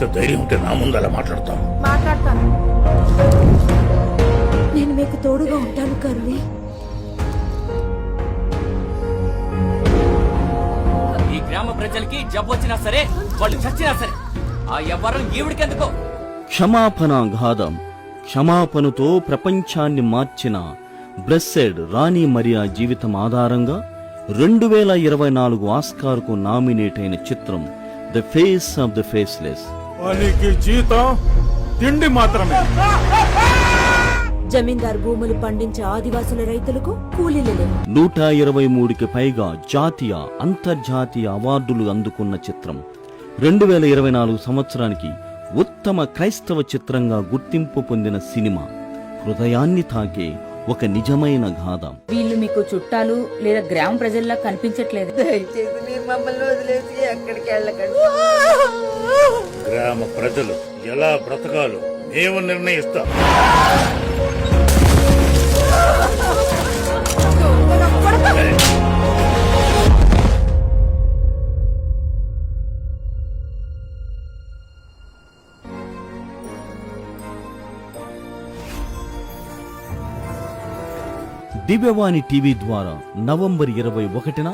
ఎంత ధైర్యం ఉంటే నా ముందు అలా మాట్లాడతావు? మాట్లాడతాను. నేను మీకు తోడుగా ఉంటాను కరుణి. ఈ గ్రామ ప్రజలకి జబ్బు వచ్చినా సరే వాళ్ళు చచ్చినా సరే ఆ ఎవ్వరం ఈవిడికెందుకో? క్షమాపణ గాథం క్షమాపణతో ప్రపంచాన్ని మార్చిన బ్లెస్సెడ్ రాణి మరియా జీవితం ఆధారంగా రెండు వేల ఇరవై నాలుగు ఆస్కార్కు నామినేట్ అయిన చిత్రం ద ఫేస్ ఆఫ్ ద ఫేస్లెస్. పనికి జీతం తిండి మాత్రమే. జమీందార్ భూములు పండించే ఆదివాసుల రైతులకు కూలీలు లేవు. నూట ఇరవై మూడుకి పైగా జాతీయ అంతర్జాతీయ అవార్డులు అందుకున్న చిత్రం. రెండు వేల ఇరవై నాలుగు సంవత్సరానికి ఉత్తమ క్రైస్తవ చిత్రంగా గుర్తింపు పొందిన సినిమా. హృదయాన్ని తాకే ఒక నిజమైన గాథ. వీళ్ళు మీకు చుట్టాలు లేదా గ్రామ ప్రజల్లా కనిపించట్లేదు. దయచేసి మీరు మమ్మల్ని వదిలేసి ఎక్కడికి వెళ్ళకండి. గ్రామ ప్రజలు ఎలా బ్రతకాలో మేము నిర్ణయిస్తాం. దివ్యవాణి టీవీ ద్వారా నవంబర్ ఇరవై ఒకటిన